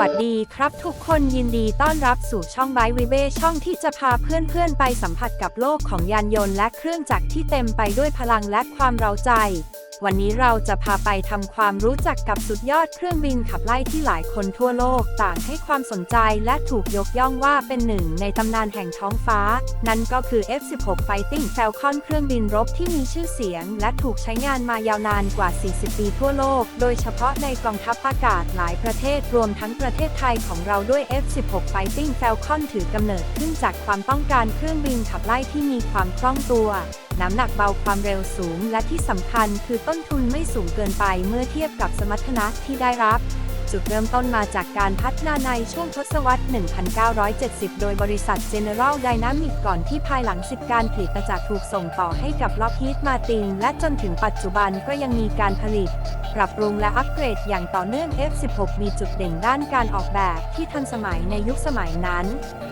วัสดีครับทุกคนยินดีต้อนรับสู่ช่องไบวิเบช่องที่จะพาเพื่อนๆ ไปสัมผัสกับโลกของยานยนต์และเครื่องจักรที่เต็มไปด้วยพลังและความเร้าใจวันนี้เราจะพาไปทำความรู้จักกับสุดยอดเครื่องบินขับไล่ที่หลายคนทั่วโลกต่างให้ความสนใจและถูกยกย่องว่าเป็นหนึ่งในตำนานแห่งท้องฟ้า นั่นก็คือ F-16 Fighting Falcon เครื่องบินรบที่มีชื่อเสียง และถูกใช้งานมายาวนานกว่า 40 ปีทั่วโลก โดยเฉพาะในกองทัพอากาศหลายประเทศรวมทั้งประเทศไทยของเราด้วย F-16 Fighting Falcon ถือกำเนิดขึ้นจากความต้องการเครื่องบินขับไล่ที่มีความคล่องตัวน้ำหนักเบาความเร็วสูงและที่สำคัญคือต้นทุนไม่สูงเกินไปเมื่อเทียบกับสมรรถนะที่ได้รับ จุดเริ่มต้นมาจากการพัฒนาในช่วงทศวรรษ 1970 โดยบริษัท General Dynamics ก่อนที่ภายหลังสิทธิการผลิตจะถูกส่งต่อให้กับ Lockheed Martin และจนถึงปัจจุบันก็ยังมีการผลิต ปรับปรุงและอัปเกรดอย่างต่อเนื่อง F16 มีจุดเด่นด้านการออกแบบที่ทันสมัยในยุคสมัยนั้น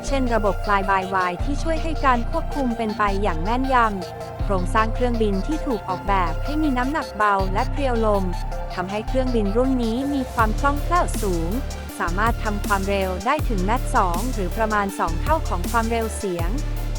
เช่นระบบ Fly by Wire ที่ช่วยให้การควบคุมเป็นไปอย่างแม่นยำโครงสร้างเครื่องบินที่ถูกออกแบบให้มีน้ำหนักเบาและเพรียวลมำให้เครื่องบินรุ่นนี้มีความคล่องแคล่วสูง สามารถทำความเร็วได้ถึงแมต2หรือประมาณ 2 เท่าของความเร็วเสียง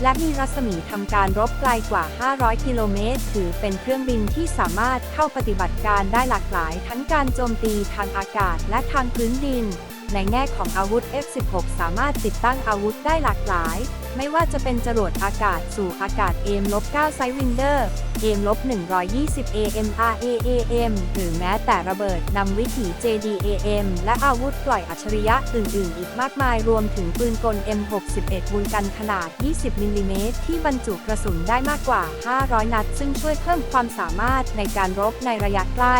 และมีรัศมีทำการรบไกลกว่า 500 กิโลเมตร ถือเป็นเครื่องบินที่สามารถเข้าปฏิบัติการได้หลากหลาย ทั้งการโจมตีทางอากาศและทางพื้นดิน ในแง่ของอาวุธ F16 สามารถติดตั้งอาวุธได้หลากหลาย ไม่ว่าจะเป็นจรวดอากาศสู่อากาศ AIM-9 Sidewinder AIM-120 AMRAAM หรือแม้แต่ระเบิดนำวิถี JDAM และอาวุธปล่อยอัจฉริยะอื่นๆ อีกมากมายรวมถึงปืนกล M61 บุลกันขนาด 20มิลลิเมตรที่บรรจุกระสุนได้มากกว่า 500 นัด ซึ่งช่วยเพิ่มความสามารถในการรบในระยะใกล้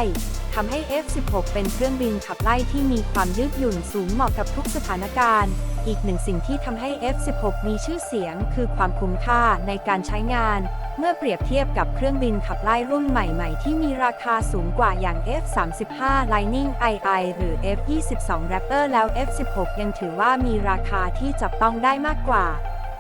ทำให้ F16 เป็นเครื่องบินขับไล่ที่มีความยืดหยุ่นสูงเหมาะกับทุกสถานการณ์ อีกหนึ่งสิ่งที่ทำให้ F16 มีชื่อเสียงคือความคุ้มค่าในการใช้งาน เมื่อเปรียบเทียบกับเครื่องบินขับไล่รุ่นใหม่ๆ ที่มีราคาสูงกว่าอย่าง F35 Lightning II หรือ F22 Raptor แล้ว F16 ยังถือว่ามีราคาที่จับต้องได้มากกว่า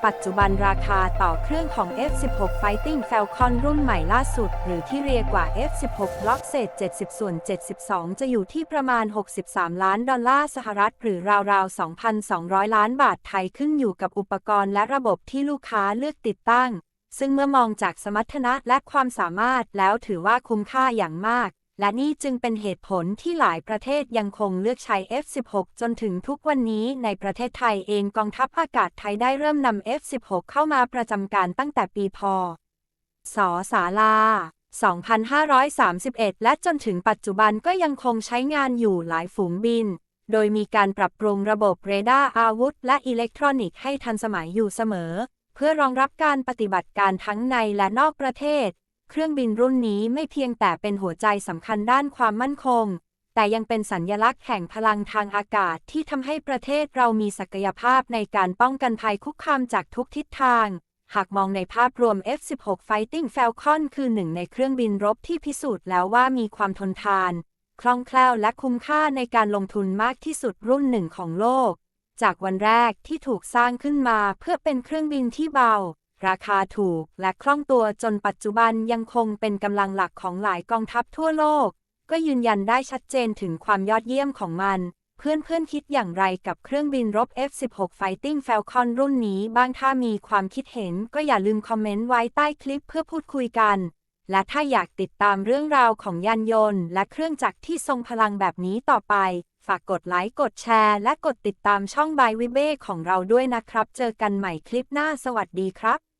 ปัจจุบันราคาต่อเครื่องของ F16 Fighting Falcon รุ่นใหม่ล่าสุด หรือที่เรียกว่า F16 Block เศษ70 ส่วน 72 จะอยู่ที่ประมาณ 63 ล้านดอลลาร์สหรัฐ หรือราวๆ 2,200 ล้านบาทไทยขึ้นอยู่กับอุปกรณ์และระบบที่ลูกค้าเลือกติดตั้ง ซึ่งเมื่อมองจากสมรรถนะและความสามารถแล้วถือว่าคุ้มค่าอย่างมาก และนี่จึงเป็นเหตุผลที่หลายประเทศยังคงเลือกใช้ F16 จนถึงทุกวันนี้ในประเทศไทยเองกองทัพอากาศไทยได้เริ่มนำ F16 เข้ามาประจำการตั้งแต่ปีพศศาลา 2531 และจนถึงปัจจุบันก็ยังคงใช้งานอยู่หลายฝูงบิน โดยมีการปรับปรุงระบบเรดาร์อาวุธ และอิเล็กทรอนิกส์ให้ทันสมัยอยู่เสมอ เพื่อรองรับการปฏิบัติการทั้งในและนอกประเทศ เครื่องบินรุ่นนี้ไม่เพียงแต่เป็นหัวใจสำคัญด้านความมั่นคง แต่ยังเป็นสัญญลักษณ์แห่งพลังทางอากาศที่ทำให้ประเทศเรามีศักยภาพในการป้องกันภัยคุกคามจากทุกทิศทาง หากมองในภาพรวม F16 Fighting Falcon คือหนึ่งในเครื่องบินรบที่พิสูจน์แล้วว่ามีความทนทาน คล่องแคล่วและคุ้มค่าในการลงทุนมากที่สุดรุ่นหนึ่งของโลก จากวันแรกที่ถูกสร้างขึ้นมาเพื่อเป็นเครื่องบินที่เบา ราคาถูกและคล่องตัวจนปัจจุบันยังคงเป็นกำลังหลักของหลายกองทัพทั่วโลก ก็ยืนยันได้ชัดเจนถึงความยอดเยี่ยมของมันเพื่อนเพื่อนๆคิดอย่างไรกับเครื่องบินรบ F16 Fighting Falcon รุ่นนี้บ้างถ้ามีความคิดเห็นก็อย่าลืมคอมเมนต์ไว้ใต้คลิปเพื่อพูดคุยกัน และถ้าอยากติดตามเรื่องราวของยานยนต์ และเครื่องจักรที่ทรงพลังแบบนี้ต่อไป ฝากกดไลค์กดแชร์ และกดติดตามช่องบายวิเบ้ของเราด้วยนะครับ เจอกันใหม่คลิปหน้าสวัสดีครับ